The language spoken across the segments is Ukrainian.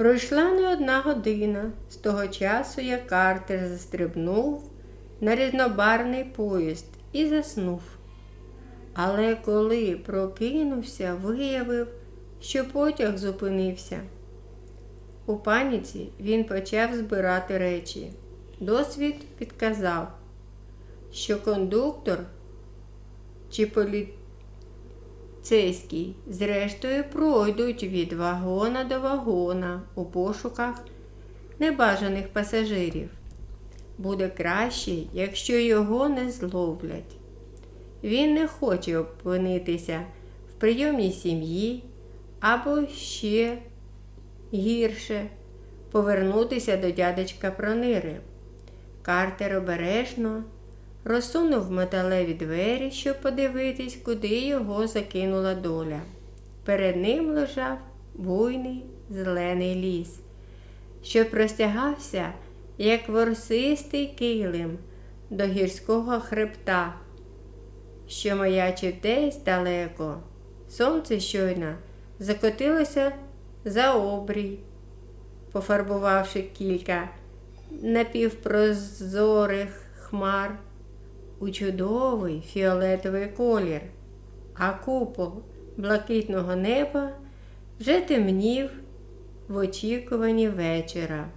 Пройшла не одна година з того часу, як Картер застрибнув на різнобарний поїзд і заснув. Але коли прокинувся, виявив, що потяг зупинився. У паніці він почав збирати речі. Досвід підказав, що кондуктор чи поліцейський зрештою пройдуть від вагона до вагона у пошуках небажаних пасажирів. Буде краще, якщо його не зловлять. Він не хоче опинитися в прийомній сім'ї або ще гірше повернутися до дядечка Пронири. Картер обережно розсунув металеві двері, щоб подивитись, куди його закинула доля. Перед ним лежав буйний зелений ліс, що простягався, як ворсистий килим до гірського хребта, що маячив десь далеко. Сонце щойно закотилося за обрій, пофарбувавши кілька напівпрозорих хмар у чудовий фіолетовий колір, а купол блакитного неба вже темнів в очікуванні вечора.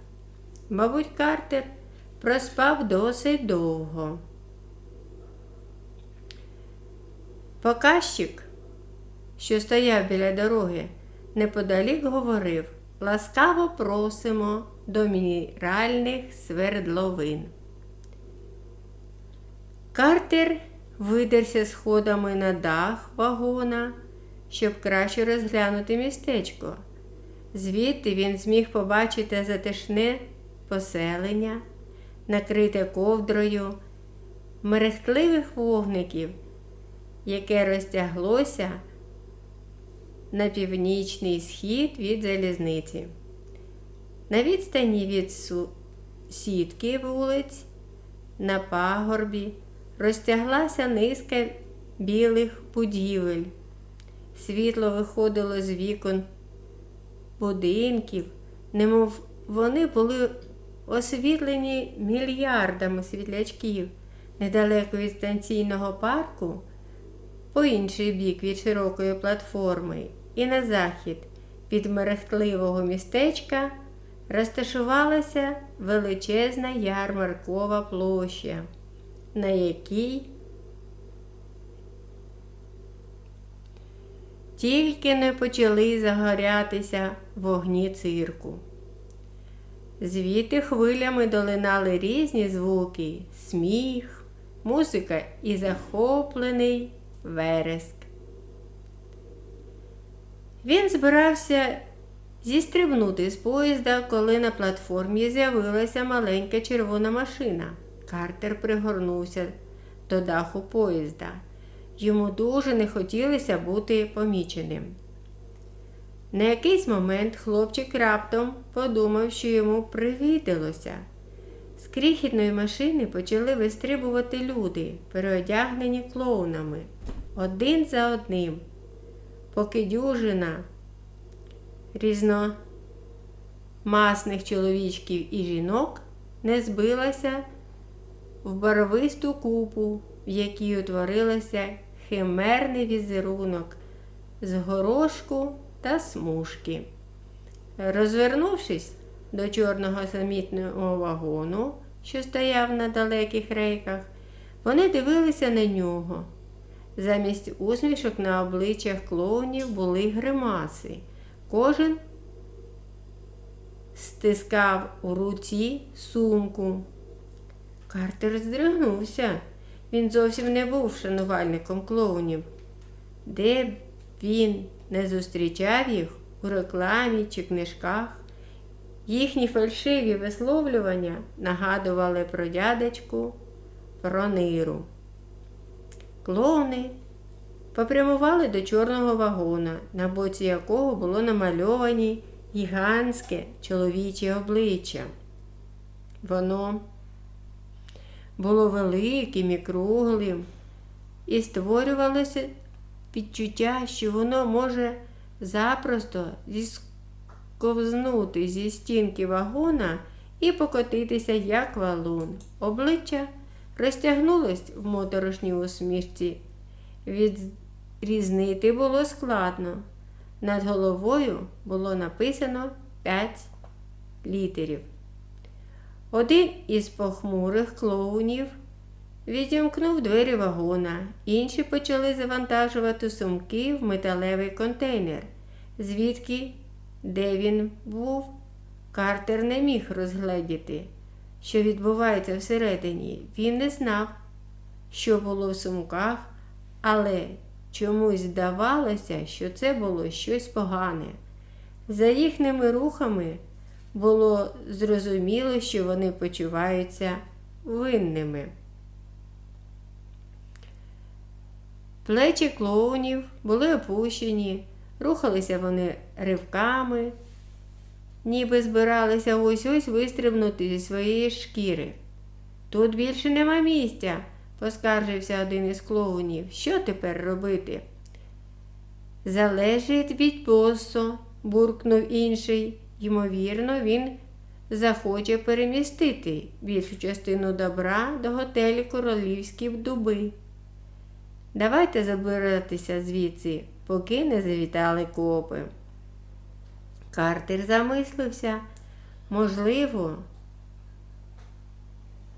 Мабуть, Картер проспав досить довго. Показчик, що стояв біля дороги, неподалік говорив Ласкаво просимо до мінеральних свердловин. Картер видерся сходами на дах вагона, щоб краще розглянути містечко. Звідти він зміг побачити затишне поселення, накрите ковдрою, мерехтливих вогників, яке розтяглося на північний схід від залізниці. На відстані від сітки вулиць на пагорбі розтяглася низка білих будівель. Світло виходило з вікон будинків, немов вони були освітлені мільярдами світлячків недалеко від станційного парку, по інший бік від широкої платформи і на захід від мерехтливого містечка розташувалася величезна ярмаркова площа, на якій тільки не почали загорятися вогні цирку. Звідти хвилями долинали різні звуки, сміх, музика і захоплений вереск. Він збирався зістрибнути з поїзда, коли на платформі з'явилася маленька червона машина. Картер пригорнувся до даху поїзда. Йому дуже не хотілося бути поміченим. На якийсь момент хлопчик раптом подумав, що йому привиділося. З крихітної машини почали вистрибувати люди, переодягнені клоунами, один за одним, поки дюжина різномасних чоловічків і жінок не збилася в барвисту купу, в якій утворилося химерний візерунок з горошку та смужки. Розвернувшись до чорного самітного вагону, що стояв на далеких рейках, вони дивилися на нього. Замість усмішок на обличчях клоунів були гримаси. Кожен стискав у руці сумку. Картер здригнувся. Він зовсім не був шанувальником клоунів. Де б він не зустрічав їх у рекламі чи книжках, їхні фальшиві висловлювання нагадували про дядечку Прониру. Клоуни попрямували до чорного вагона, на боці якого було намальовані гігантське чоловіче обличчя. Воно було великим і круглим, і створювалося відчуття, що воно може запросто ковзнути зі стінки вагона і покотитися, як валун. Обличчя розтягнулось в моторошній усмішці. Відрізнити було складно. Над головою було написано п'ять літерів. Один із похмурих клоунів відімкнув двері вагона, інші почали завантажувати сумки в металевий контейнер, звідки, де він був, Картер не міг розгледіти, що відбувається всередині. Він не знав, що було в сумках, але чомусь здавалося, що це було щось погане. За їхніми рухами було зрозуміло, що вони почуваються винними. Плечі клоунів були опущені, рухалися вони ривками, ніби збиралися ось ось вистрибнути зі своєї шкіри. Тут більше нема місця, поскаржився один із клоунів. Що тепер робити? Залежить від босу, буркнув інший. Ймовірно, він захоче перемістити більшу частину добра до готелю Королівські дуби. Давайте забиратися звідси, поки не завітали копи. Картер замислився. Можливо,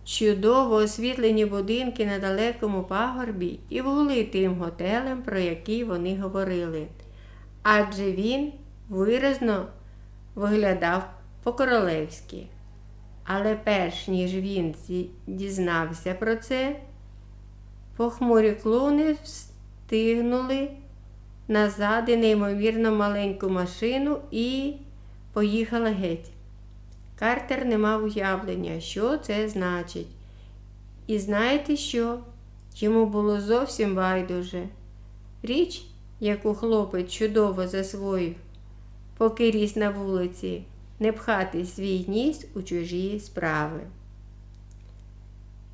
чудово освітлені будинки на далекому пагорбі і були тим готелем, про який вони говорили. Адже він виразно виглядав по-королевськи. Але перш ніж він дізнався про це, похмурі клоуни встигнули назад і неймовірно маленьку машину і поїхали геть. Картер не мав уявлення, що це значить. І знаєте що? Йому було зовсім байдуже. Річ, яку хлопець чудово засвоїв, поки ріс на вулиці, не пхати свій ніс у чужі справи.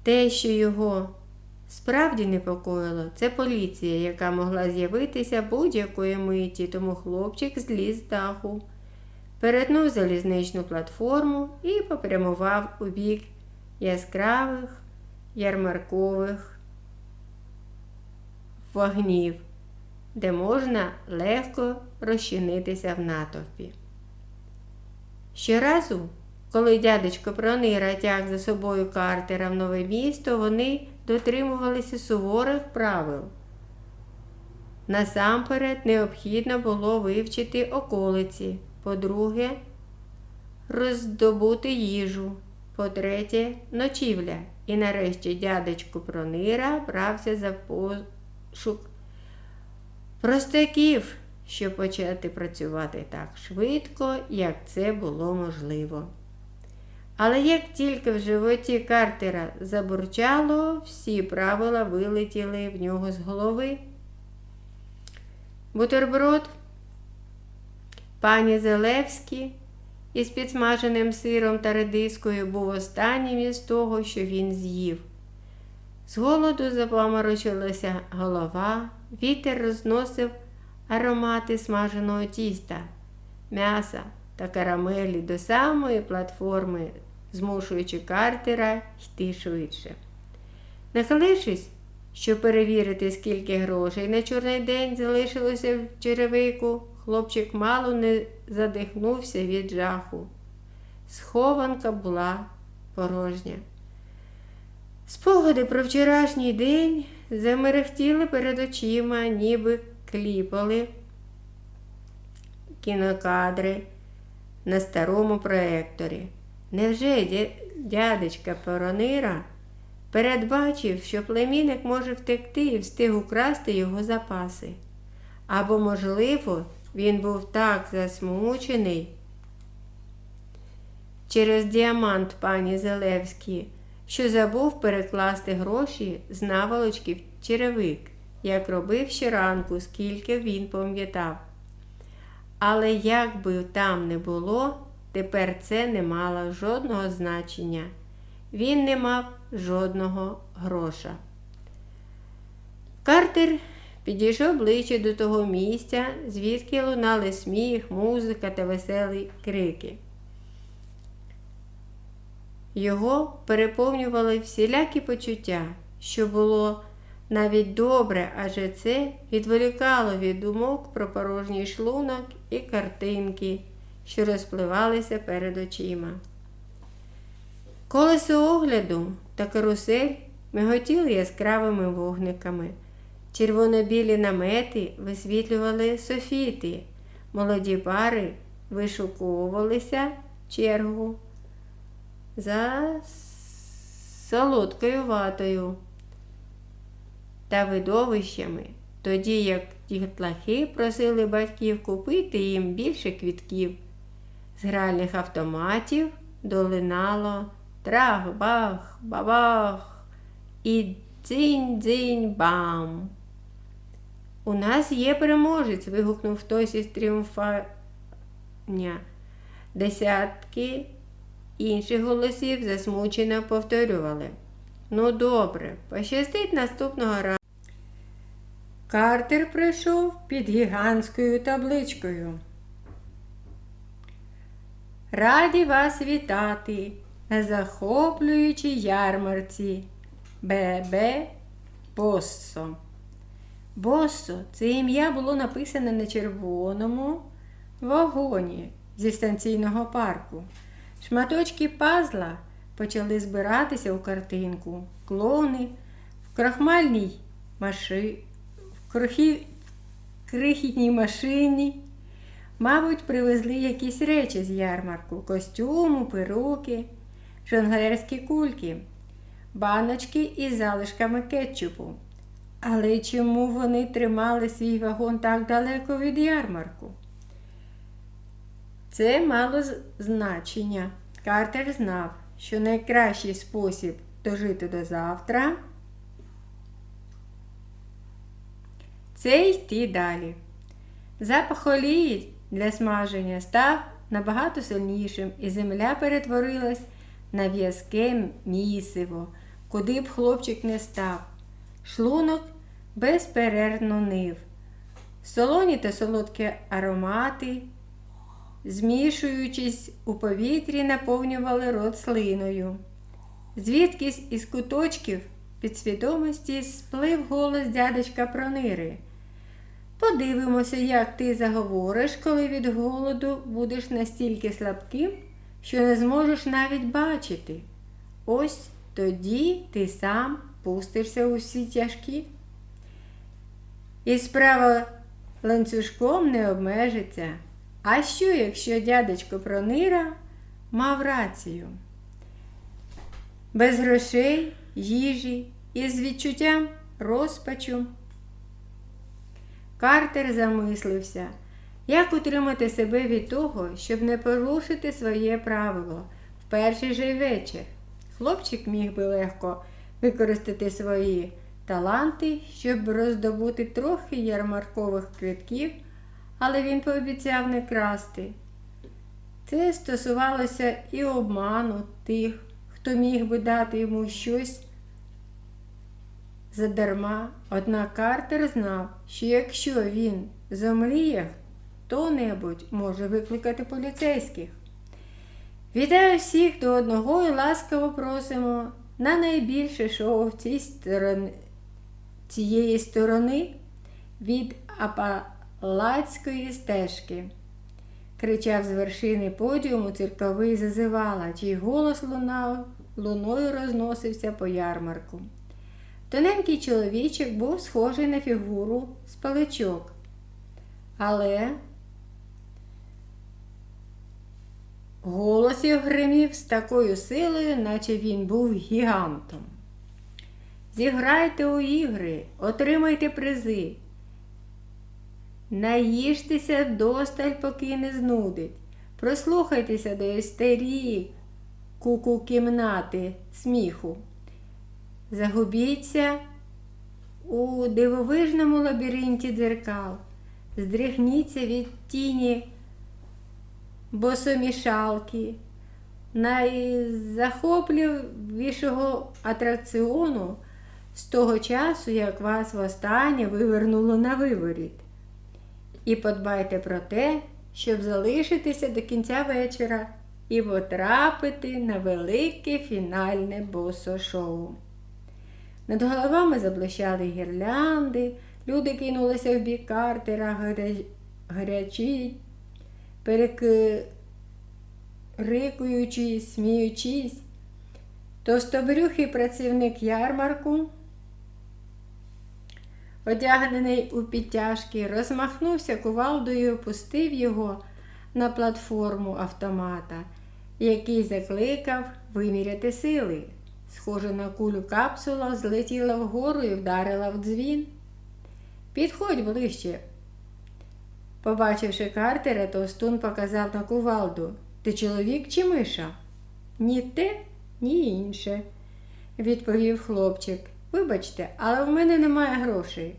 Те, що його справді непокоїло, це поліція, яка могла з'явитися будь-якої миті, тому хлопчик зліз з даху, перетнув залізничну платформу і попрямував у бік яскравих ярмаркових вогнів, де можна легко розчинитися в натовпі. Щоразу, коли дядечко Пронира тяг за собою Картера в нове місто, вони дотримувалися суворих правил. Насамперед необхідно було вивчити околиці, по-друге, роздобути їжу, по-третє, ночівля. І нарешті дядечко Пронира брався за пошук простаків, щоб почати працювати так швидко, як це було можливо. Але як тільки в животі Картера забурчало, всі правила вилетіли в нього з голови. Бутерброд, пані Зелевський із підсмаженим сиром та редискою був останнім із того, що він з'їв. З голоду запаморочилася голова, вітер розносив аромати смаженого тіста, м'яса та карамелі до самої платформи, змушуючи Картера йти швидше. Нахилившись, щоб перевірити, скільки грошей на чорний день залишилося в черевику, хлопчик мало не задихнувся від жаху. Схованка була порожня. Спогади про вчорашній день замерехтіли перед очима, ніби кліпали кінокадри на старому проекторі. Невже дядечка Поронира передбачив, що племінник може втекти і встиг украсти його запаси? Або, можливо, він був так засмучений через діамант пані Зелевській, що забув перекласти гроші з наволочки в черевик, як робив щоранку, скільки він пам'ятав. Але як би там не було, тепер це не мало жодного значення. Він не мав жодного гроша. Картер підійшов ближче до того місця, звідки лунали сміх, музика та веселі крики. Його переповнювали всілякі почуття, що було навіть добре, адже це відволікало від думок про порожній шлунок і картинки, що розпливалися перед очима. Колесо огляду та карусель миготіли яскравими вогниками. Червоно-білі намети висвітлювали софіти, молоді пари вишуковувалися чергу за солодкою ватою та видовищами, тоді як дітлахи просили батьків купити їм більше квітків. З гральних автоматів долинало трах-бах, бабах і дзинь-дзинь-бам. У нас є переможець, вигукнув хтось із тріумфання. Десятки інших голосів засмучено повторювали. Ну, добре, пощастить наступного разу. Картер прийшов під гігантською табличкою. Раді вас вітати на захоплюючій ярмарці ББ Боссо. Боссо це ім'я було написане на червоному вагоні зі станційного парку. Шматочки пазла почали збиратися у картинку. Клони в крахмальній маши... крохі... крихітній машині. Мабуть, привезли якісь речі з ярмарку, костюму, перуки, жонглерські кульки, баночки із залишками кетчупу. Але чому вони тримали свій вагон так далеко від ярмарку? Це мало значення. Картер знав, що найкращий спосіб дожити до завтра це йти далі. Запах олії для смаження став набагато сильнішим, і земля перетворилась на в'язке місиво, куди б хлопчик не став. Шлунок безперервно нив. Солоні та солодкі аромати, змішуючись у повітрі, наповнювали рот слиною. Звідкись із куточків підсвідомості сплив голос дядечка Пронири. Подивимося, як ти заговориш, коли від голоду будеш настільки слабким, що не зможеш навіть бачити. Ось тоді ти сам пустишся у всі тяжкі. І справа ланцюжком не обмежиться. А що, якщо дядечко Пронира мав рацію? Без грошей, їжі і з відчуттям розпачу. Картер замислився, як утримати себе від того, щоб не порушити своє правило в перший же вечір. Хлопчик міг би легко використати свої таланти, щоб роздобути трохи ярмаркових квитків, але він пообіцяв не красти. Це стосувалося і обману тих, хто міг би дати йому щось задарма. Однак Картер знав, що якщо він зомліє, хто-небудь може викликати поліцейських. Вітаю всіх до одного і ласкаво просимо на найбільше шоу в цій сторони, цієї сторони від Апалацької стежки. Кричав з вершини подіуму цирковий зазивала, чий голос лунав, луною розносився по ярмарку. Тоненький чоловічок був схожий на фігуру з паличок. Але голос його гримів з такою силою, наче він був гігантом. Зіграйте у ігри, отримайте призи. Наїжтеся вдосталь, поки не знудить. Прослухайтеся до істерії куку кімнати сміху. Загубіться у дивовижному лабіринті дзеркал, здригніться від тіні босомішалки, найзахопливішого атракціону з того часу, як вас востаннє вивернуло на виворіт. І подбайте про те, щоб залишитися до кінця вечора і потрапити на велике фінальне босо-шоу. Над головами заблищали гірлянди, люди кинулися в бік картера, гарячі, перекрикуючи, сміючись. Товстобрюхий працівник ярмарку, одягнений у підтяжки, розмахнувся кувалдою і опустив його на платформу автомата, який закликав виміряти сили. Схоже на кулю капсула злетіла вгору і вдарила в дзвін. Підходь ближче. Побачивши Картера, Товстун показав на кувалду. Ти чоловік чи миша? Ні те, ні інше, відповів хлопчик. Вибачте, але в мене немає грошей.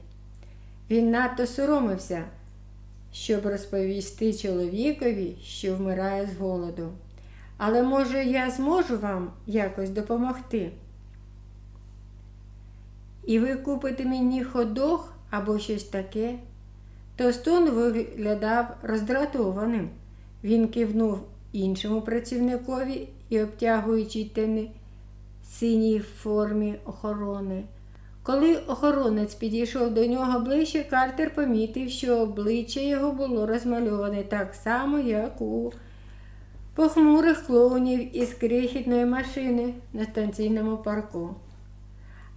Він надто соромився, щоб розповісти чоловікові, що вмирає з голоду. Але може я зможу вам якось допомогти? І ви купите мені ходох або щось таке? Тостун виглядав роздратованим. Він кивнув іншому працівникові і, обтягуючи тени синій формі охорони. Коли охоронець підійшов до нього ближче, Картер помітив, що обличчя його було розмальоване так само, як у похмурих клоунів із крихітної машини на станційному парку.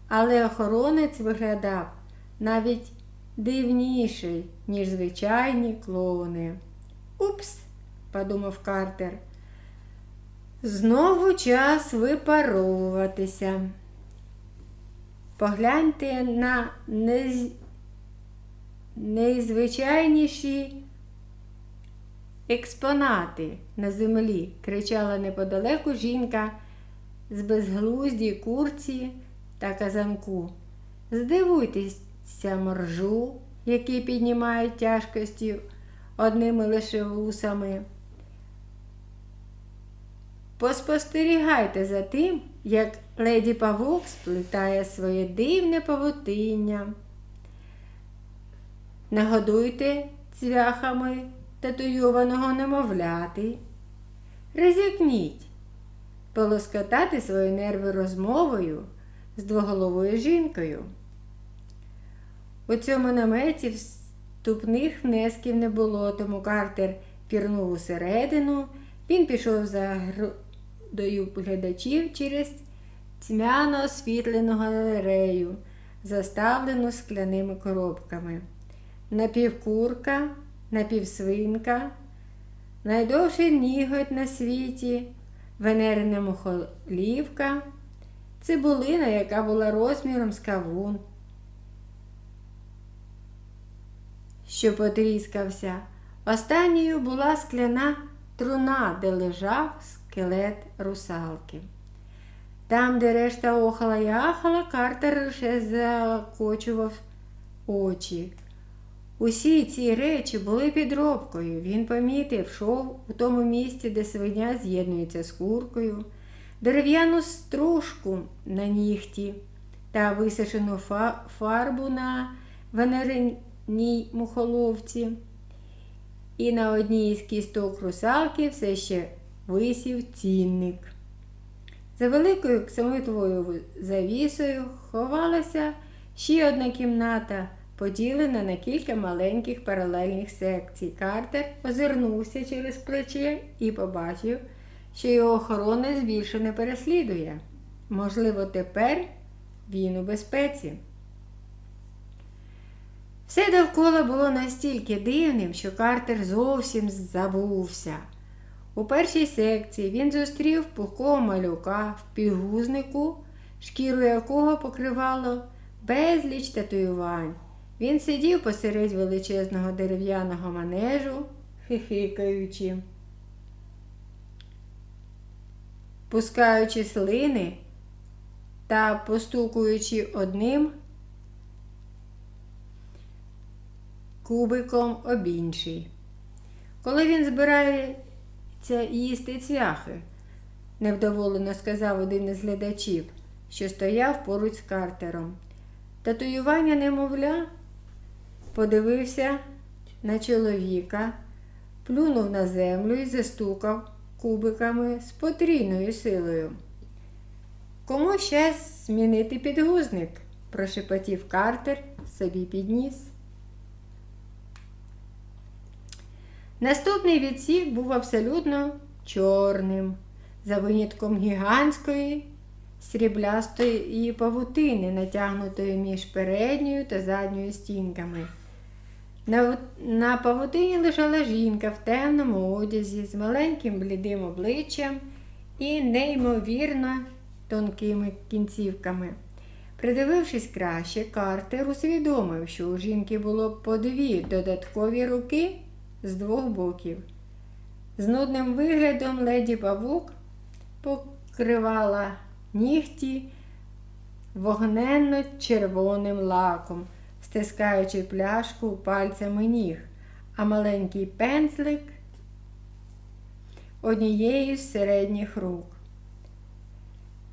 Але охоронець виглядав навіть дивніший, ніж звичайні клоуни. Упс, подумав Картер. Знову час випаровуватися. Погляньте на нез... найзвичайніші експонати на землі, кричала неподалеку жінка з безглузді курці та казанку. Здивуйтеся моржу, який піднімає тяжкості одними лише вусами. Поспостерігайте за тим, як леді Павук сплетає своє дивне павутиння. Нагодуйте цвяхами татуйованого немовляти. Ризикніть полоскотати свої нерви розмовою з двоголовою жінкою. У цьому наметі вступних внесків не було, тому Картер пірнув усередину. Він пішов за грудою глядачів через тьмяно освітлену галерею, заставлену скляними коробками. Напівкурка, напівсвинка, найдовший ніготь на світі, венерина мухолівка, цибулина, яка була розміром з кавун, що потріскався. Останньою була скляна труна, де лежав скелет русалки. Там, де решта охала і ахала, Картер лише закочував очі. Усі ці речі були підробкою. Він помітив шов у тому місці, де свиня з'єднується з куркою, дерев'яну стружку на нігті та висушену фа- фарбу на венериній мухоловці. І на одній із кісток русалки все ще висів цінник. За великою ксамитовою завісою ховалася ще одна кімната, поділена на кілька маленьких паралельних секцій. Картер озирнувся через плече і побачив, що його охоронець більше не переслідує. Можливо, тепер він у безпеці. Все довкола було настільки дивним, що Картер зовсім забувся. У першій секції він зустрів пухкого малюка в пігузнику, шкіру якого покривало безліч татуювань. Він сидів посеред величезного дерев'яного манежу, хихикаючи, пускаючи слини та постукуючи одним кубиком об інший. Коли він збирається їсти цвяхи, невдоволено сказав один із глядачів, що стояв поруч з Картером. татуювання немовля подивився на чоловіка, плюнув на землю і застукав кубиками з потрійною силою. Кому ще змінити підгузник? прошепотів Картер собі підніс. Наступний відсік був абсолютно чорним, за винятком гігантської сріблястої павутини, натягнутої між передньою та задньою стінками. На, на павутині лежала жінка в темному одязі з маленьким блідим обличчям і неймовірно тонкими кінцівками. Придивившись краще, Картер усвідомив, що у жінки було по дві додаткові руки з двох боків. З нудним виглядом леді павук покривала нігті вогненно-червоним лаком, стискаючи пляшку пальцями ніг, а маленький пензлик однією з середніх рук.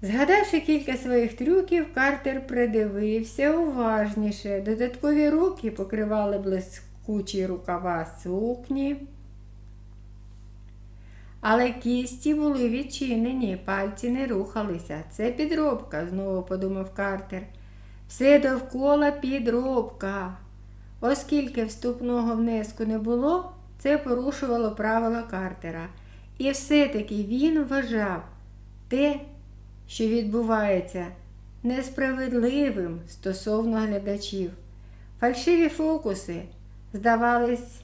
Згадавши кілька своїх трюків, Картер придивився уважніше. Додаткові руки покривали блискучі рукава сукні. Але кісті були відчинені, пальці не рухалися. Це підробка, знову подумав Картер. Все довкола підробка. Оскільки вступного внеску не було, це порушувало правила Картера. І все-таки він вважав те, що відбувається, несправедливим стосовно глядачів. Фальшиві фокуси здавались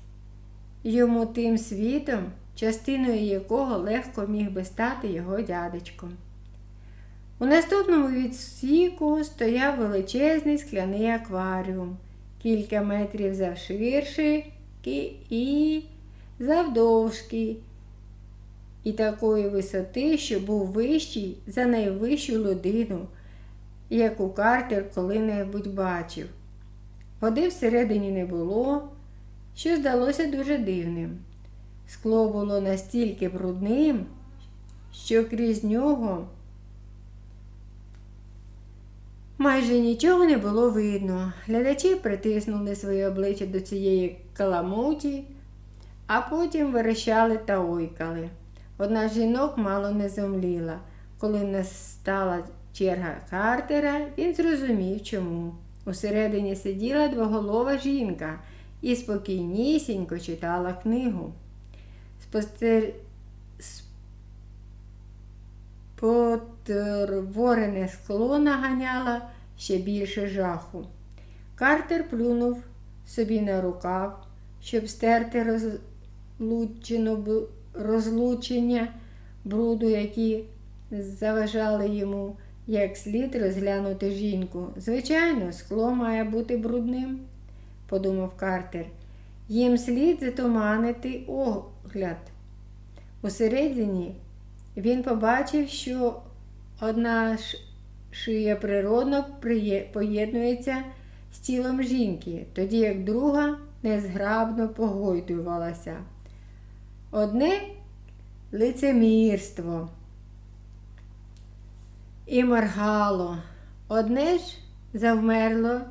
йому тим світом, частиною якого легко міг би стати його дядечком. У наступному відсіку стояв величезний скляний акваріум, кілька метрів завширшки і завдовжки, і такої висоти, що був вищий за найвищу людину, яку Картер коли-небудь бачив. Води всередині не було, що здалося дуже дивним. Скло було настільки брудним, що крізь нього майже нічого не було видно. Глядачі притиснули своє обличчя до цієї каламуті, а потім верещали та ойкали. Одна з жінок мало не зомліла. Коли настала черга Картера, він зрозумів, чому. Усередині сиділа двоголова жінка і спокійнісінько читала книгу. Спостер... Спотворене скло наганяло ще більше жаху. Картер плюнув собі на рукав, щоб стерти розлучення бруду, які заважали йому як слід розглянути жінку. Звичайно, скло має бути брудним, подумав Картер. Їм слід затуманити огляд. Усередині він побачив, що одна шия природно поєднується з тілом жінки, тоді як друга незграбно погойдувалася. Одне лицемірство і моргало, одне ж завмерло,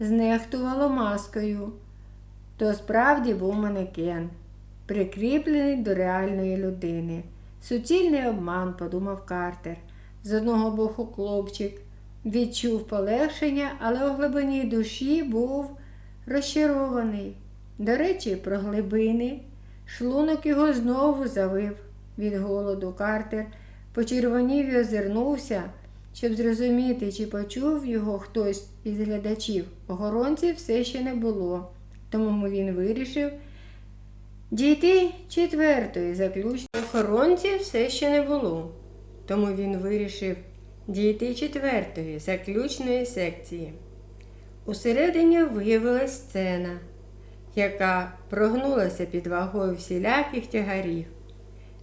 знехтувало маскою. То справді був манекен, прикріплений до реальної людини. Суцільний обман, подумав Картер. З одного боку хлопчик відчув полегшення, але у глибині душі був розчарований. До речі, про глибини. Шлунок його знову завив від голоду. Картер почервонів і озирнувся, щоб зрозуміти, чи почув його хтось із глядачів. Охоронців все ще не було, тому він вирішив дійти четвертої заключної. Охоронців все ще не було, тому він вирішив дійти четвертої заключної секції. Усередині виявилась сцена яка прогнулася під вагою всіляких тягарів,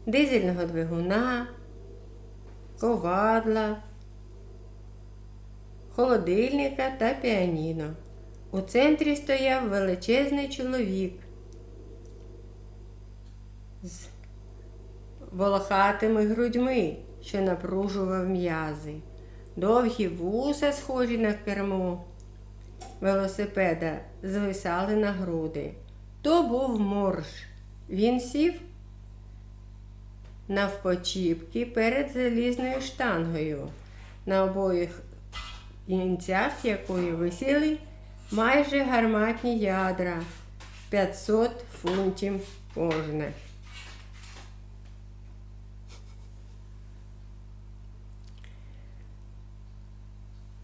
дизельного двигуна, ковадла, холодильника та піаніно. У центрі стояв величезний чоловік волохатими грудьми, що напружував м'язи, довгі вуса, схожі на кермо, велосипеда звисали на груди. То був морж. Він сів навпочіпки перед залізною штангою, на обоїх кінцях якої висіли майже гарматні ядра 500 фунтів кожне.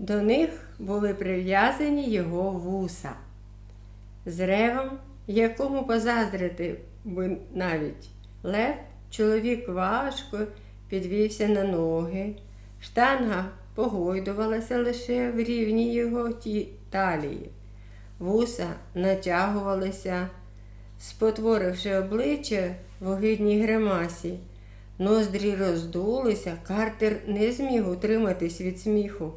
До них були прив'язані його вуса з ревом, якому позаздрити би навіть лев, чоловік важко підвівся на ноги. Штанга погойдувалася лише в рівні його ті- талії. Вуса натягувалися, спотворивши обличчя в огидній гримасі. Ноздрі роздулися, Картер не зміг утриматись від сміху.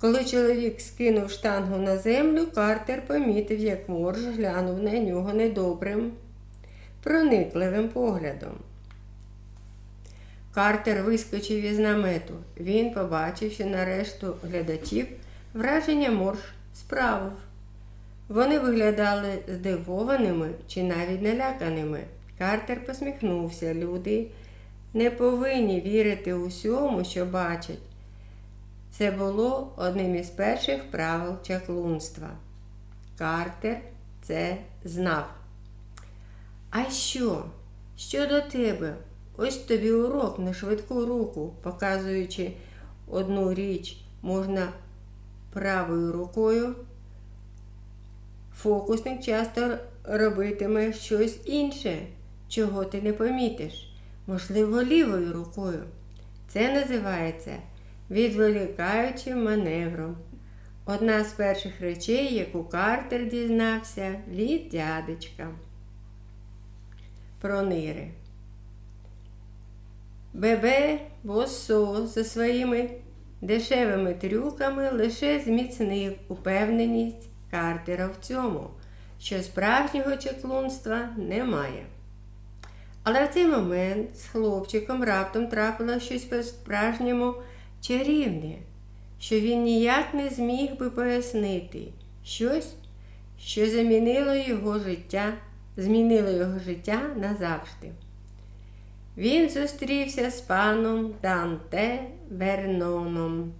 Коли чоловік скинув штангу на землю, Картер помітив, як морж глянув на нього недобрим, проникливим поглядом. Картер вискочив із намету. Він побачив, що на решту глядачів враження морж справив. Вони виглядали здивованими чи навіть наляканими. Картер посміхнувся. Люди не повинні вірити усьому, що бачать. Це було одним із перших правил чаклунства. Картер це знав. А що? Що до тебе? Ось тобі урок на швидку руку, показуючи одну річ можна правою рукою. Фокусник часто робитиме щось інше, чого ти не помітиш, можливо, лівою рукою. Це називається відволікаючим маневром. Одна з перших речей, яку Картер дізнався від дядечка. Про нири. Бебе Боссо за своїми дешевими трюками лише зміцнив упевненість Картера в цьому, що справжнього чеклунства немає. Але в цей момент з хлопчиком раптом трапило щось по-справжньому чарівне, що він ніяк не зміг би пояснити, щось, що замінило його життя, змінило його життя назавжди. Він зустрівся з паном Данте Верноном.